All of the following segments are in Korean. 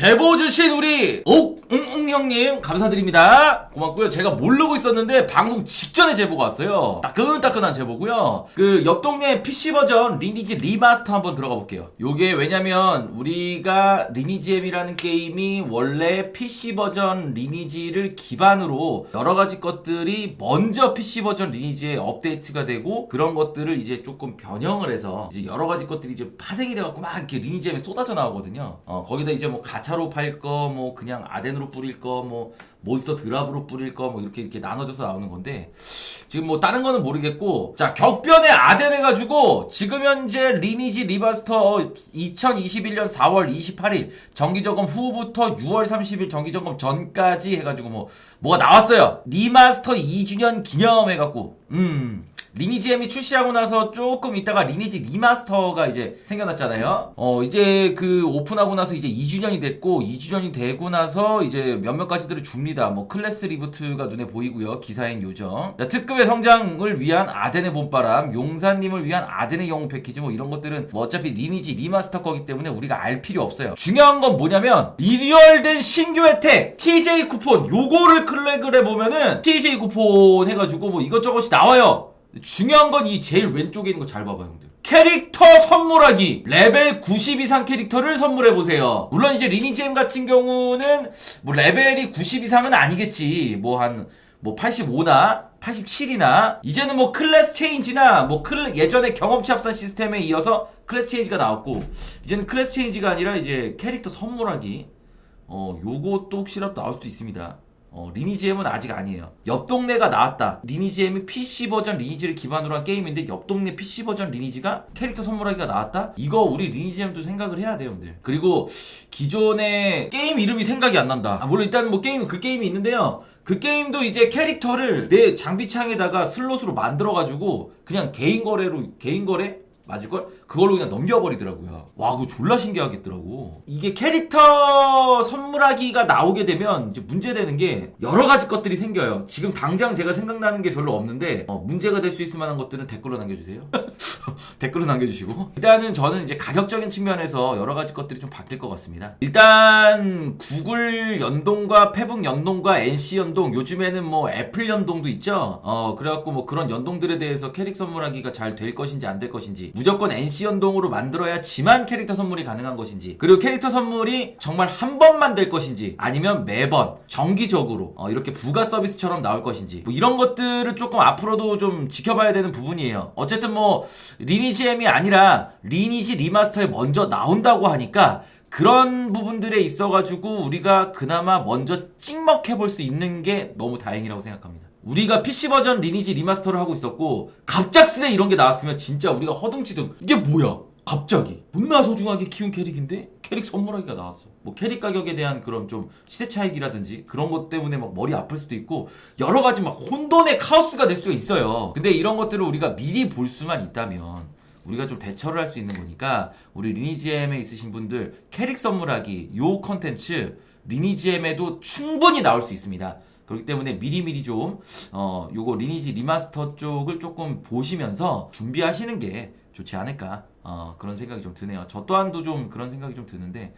제보 주신 우리 옥 응 응 형님 감사드립니다. 고맙고요. 제가 모르고 있었는데 방송 직전에 제보가 왔어요. 따끈따끈한 제보고요. 그 옆 동네 PC 버전 리니지 리마스터 한번 들어가 볼게요. 요게 왜냐면 우리가 리니지엠이라는 게임이 원래 PC 버전 리니지를 기반으로 여러 가지 것들이 먼저 PC 버전 리니지에 업데이트가 되고 그런 것들을 이제 조금 변형을 해서 이제 여러 가지 것들이 이제 파생이 돼갖고 막 이렇게 리니지엠에 쏟아져 나오거든요. 어, 거기다 이제 뭐 가차로 팔 거, 뭐 그냥 아덴으로 뿌릴 거, 뭐 몬스터 드랍으로 뿌릴 거, 뭐 이렇게 이렇게 나눠져서 나오는 건데 지금 뭐 다른 거는 모르겠고 자 격변에 아덴 해가지고 지금 현재 리니지 리마스터 2021년 4월 28일 정기점검 후부터 6월 30일 정기점검 전까지 해가지고 뭐 뭐가 나왔어요. 리마스터 2주년 기념 해갖고. 음 리니지 M이 출시하고 나서 조금 있다가 리니지 리마스터가 이제 생겨났잖아요. 어, 이제 그 오픈하고 나서 이제 2주년이 됐고, 2주년이 되고 나서 이제 몇몇 가지들을 줍니다. 뭐 클래스 리부트가 눈에 보이고요. 기사인 요정. 자, 특급의 성장을 위한 아덴의 봄바람, 용사님을 위한 아덴의 영웅 패키지 뭐 이런 것들은 뭐 어차피 리니지 리마스터 거기 때문에 우리가 알 필요 없어요. 중요한 건 뭐냐면, 리뉴얼된 신규 혜택, TJ 쿠폰, 요거를 클릭을 해보면은 TJ 쿠폰 해가지고 뭐 이것저것이 나와요. 중요한 건 이 제일 왼쪽에 있는 거 잘 봐봐 형들. 캐릭터 선물하기. 레벨 90 이상 캐릭터를 선물해 보세요. 물론 이제 리니지엠 같은 경우는 뭐 레벨이 90 이상은 아니겠지. 뭐 한뭐 85나 87이나. 이제는 뭐 클래스 체인지나 뭐 클, 예전에 경험치 합산 시스템에 이어서 클래스 체인지가 나왔고 이제는 클래스 체인지가 아니라 이제 캐릭터 선물하기. 어 요것도 혹시라도 나올 수도 있습니다 어, 리니지엠은 아직 아니에요. 옆 동네가 나왔다. 리니지엠이 PC 버전 리니지를 기반으로 한 게임인데 옆 동네 PC 버전 리니지가 캐릭터 선물하기가 나왔다? 이거 우리 리니지엠도 생각을 해야 돼요, 여러분들. 그리고 기존의 게임 이름이 생각이 안 난다. 아, 물론 일단 뭐 게임 그 게임이 있는데요. 그 게임도 이제 캐릭터를 내 장비창에다가 슬롯으로 만들어가지고 그냥 개인 거래로 개인 거래 맞을걸? 그걸로 그냥 넘겨버리더라고요. 와, 그거 졸라 신기하겠더라고. 이게 캐릭터 선물하기가 나오게 되면 이제 문제되는 게 여러 가지 것들이 생겨요. 지금 당장 제가 생각나는 게 별로 없는데 어, 문제가 될 수 있을 만한 것들은 댓글로 남겨주세요. 댓글로 남겨주시고 일단은 저는 이제 가격적인 측면에서 여러 가지 것들이 좀 바뀔 것 같습니다. 일단 구글 연동과 페북 연동과 NC 연동 요즘에는 뭐 애플 연동도 있죠. 어 그래갖고 뭐 그런 연동들에 대해서 캐릭 선물하기가 잘 될 것인지 안 될 것인지 무조건 NC 연동으로 만들어야 지만 캐릭터 선물이 가능한 것인지 그리고 캐릭터 선물이 정말 한 번만 될 것인지 아니면 매번 정기적으로 어, 이렇게 부가 서비스처럼 나올 것인지 뭐 이런 것들을 조금 앞으로도 좀 지켜봐야 되는 부분이에요. 어쨌든 뭐 리니지 M이 아니라 리니지 리마스터에 먼저 나온다고 하니까 그런 부분들에 있어가지고 우리가 그나마 먼저 찍먹해 볼 수 있는 게 너무 다행이라고 생각합니다. 우리가 PC 버전 리니지 리마스터를 하고 있었고 갑작스레 이런 게 나왔으면 진짜 우리가 허둥지둥 이게 뭐야? 갑자기 못나 소중하게 키운 캐릭인데 캐릭 선물하기가 나왔어. 뭐 캐릭 가격에 대한 그런 좀 시세 차익이라든지 그런 것 때문에 막 머리 아플 수도 있고 여러 가지 막 혼돈의 카오스가 될 수가 있어요. 근데 이런 것들을 우리가 미리 볼 수만 있다면 우리가 좀 대처를 할 수 있는 거니까 우리 리니지엠에 있으신 분들 캐릭 선물하기 요 컨텐츠 리니지엠에도 충분히 나올 수 있습니다. 그렇기 때문에 미리미리 좀, 어, 요거 리니지 리마스터 쪽을 조금 보시면서 준비하시는 게 좋지 않을까. 어, 그런 생각이 좀 드네요. 저 또한도 좀 그런 생각이 좀 드는데,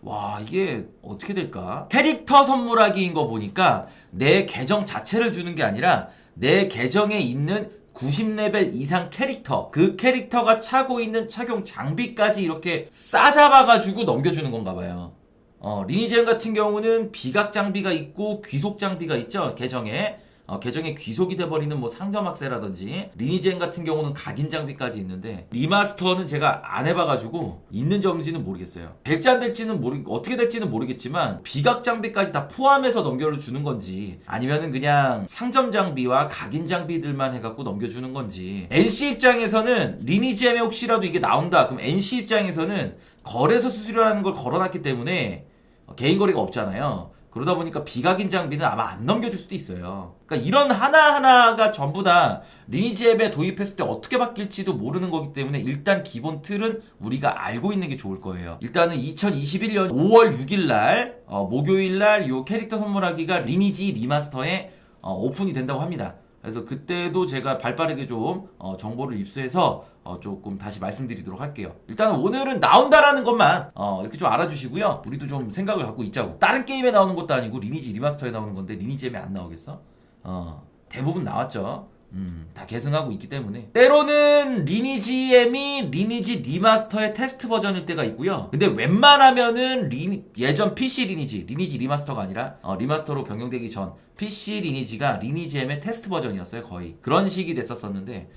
와, 이게 어떻게 될까? 캐릭터 선물하기인 거 보니까 내 계정 자체를 주는 게 아니라 내 계정에 있는 90레벨 이상 캐릭터, 그 캐릭터가 차고 있는 착용 장비까지 이렇게 싸잡아가지고 넘겨주는 건가 봐요. 어, 리니젠 같은 경우는 비각 장비가 있고 귀속 장비가 있죠 계정에. 어, 계정에 귀속이 돼버리는 뭐 상점 악세라든지. 리니젠 같은 경우는 각인 장비까지 있는데 리마스터는 제가 안 해봐가지고 있는지 없는지는 모르겠어요. 될지 안 될지는 모르 어떻게 될지는 모르겠지만 비각 장비까지 다 포함해서 넘겨주는 건지 아니면은 그냥 상점 장비와 각인 장비들만 해갖고 넘겨주는 건지. NC 입장에서는 리니지엠에 혹시라도 이게 나온다. 그럼 NC 입장에서는 거래소 수수료라는 걸 걸어놨기 때문에 개인 거래가 없잖아요. 그러다 보니까 비각인 장비는 아마 안 넘겨줄 수도 있어요. 그러니까 이런 하나하나가 전부 다 리니지 앱에 도입했을 때 어떻게 바뀔지도 모르는 거기 때문에 일단 기본 틀은 우리가 알고 있는 게 좋을 거예요. 일단은 2021년 5월 6일 날 어, 목요일 날 요 캐릭터 선물하기가 리니지 리마스터에 어, 오픈이 된다고 합니다. 그래서 그때도 제가 발빠르게 좀 어, 정보를 입수해서 어, 조금 다시 말씀드리도록 할게요. 일단 오늘은 나온다라는 것만 어, 이렇게 좀 알아주시고요. 우리도 좀 생각을 갖고 있자고. 다른 게임에 나오는 것도 아니고 리니지 리마스터에 나오는 건데 리니지 M에 안 나오겠어? 어, 대부분 나왔죠. 음, 다 계승하고 있기 때문에 때로는 리니지 M이 리니지 리마스터의 테스트 버전일 때가 있고요. 근데 웬만하면은 리, 예전 PC 리니지 리니지 리마스터가 아니라 어, 리마스터로 변경되기 전 PC 리니지가 리니지 M의 테스트 버전이었어요 거의 그런 식이 됐었었는데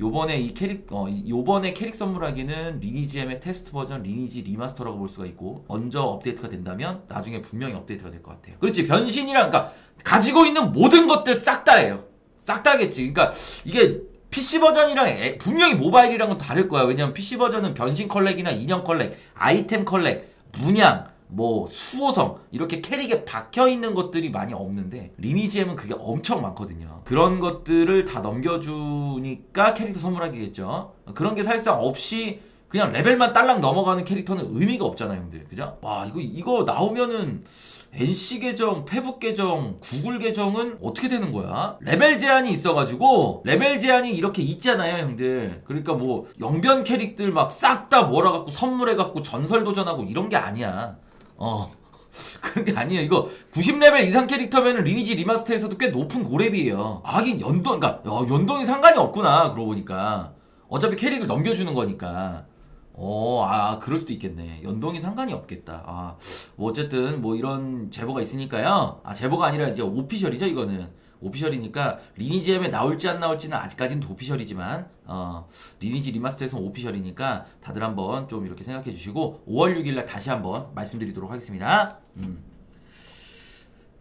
요번에 이 캐릭 어 이- 요번에 캐릭 선물하기는 리니지 M의 테스트 버전 리니지 리마스터라고 볼 수가 있고 먼저 업데이트가 된다면 나중에 분명히 업데이트가 될 것 같아요. 그렇지 변신이랑 그러니까 가지고 있는 모든 것들 싹 다예요. 싹 다겠지. 그러니까 이게 PC 버전이랑 애- 분명히 모바일이랑은 다를 거야. 왜냐면 PC 버전은 변신 컬렉이나 인형 컬렉, 아이템 컬렉, 문양, 뭐 수호성 이렇게 캐릭에 박혀 있는 것들이 많이 없는데 리니지엠은 그게 엄청 많거든요. 그런 것들을 다 넘겨주니까 캐릭터 선물하기겠죠. 그런 게 사실상 없이 그냥 레벨만 딸랑 넘어가는 캐릭터는 의미가 없잖아요, 형들. 그죠? 와, 이거 이거 나오면은 NC 계정, 페북 계정, 구글 계정은 어떻게 되는 거야? 레벨 제한이 있어가지고 레벨 제한이 이렇게 있잖아요, 형들. 그러니까 뭐 영변 캐릭들 막 싹 다 몰아갖고 선물해갖고 전설 도전하고 이런 게 아니야. 어. 그런 게 아니에요. 이거 90레벨 이상 캐릭터면은 리니지 리마스터에서도 꽤 높은 고렙이에요. 아, 하긴 연동, 그러니까 야, 연동이 상관이 없구나. 그러고 보니까 어차피 캐릭을 넘겨주는 거니까. 어, 아, 그럴 수도 있겠네. 연동이 상관이 없겠다. 아, 뭐 어쨌든 뭐 이런 제보가 있으니까요. 아, 제보가 아니라 이제 오피셜이죠, 이거는. 오피셜이니까 리니지 M에 나올지 안 나올지는 아직까지는 도피셜이지만 어, 리니지 리마스터에서는 오피셜이니까 다들 한번 좀 이렇게 생각해 주시고 5월 6일 날 다시 한번 말씀드리도록 하겠습니다. 음.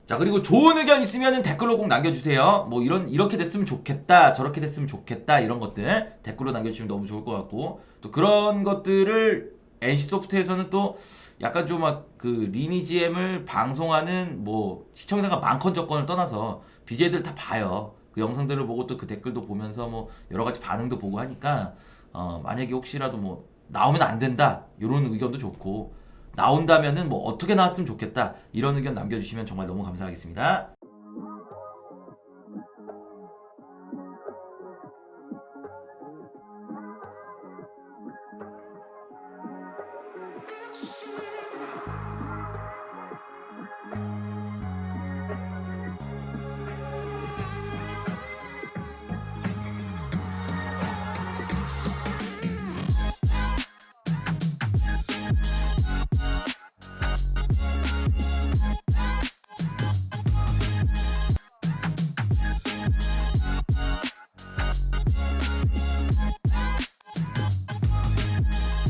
자 그리고 좋은 의견 있으면 댓글로 꼭 남겨주세요. 뭐 이런 이렇게 됐으면 좋겠다, 저렇게 됐으면 좋겠다 이런 것들 댓글로 남겨주시면 너무 좋을 것 같고 또 그런 것들을 NC 소프트에서는 또 약간 좀 막 그 리니지 M을 방송하는 뭐 시청자가 많건 적건을 떠나서 BJ들 다 봐요. 그 영상들을 보고 또 그 댓글도 보면서 뭐 여러 가지 반응도 보고 하니까 어 만약에 혹시라도 뭐 나오면 안 된다 이런 의견도 좋고 나온다면은 뭐 어떻게 나왔으면 좋겠다 이런 의견 남겨주시면 정말 너무 감사하겠습니다. Shit.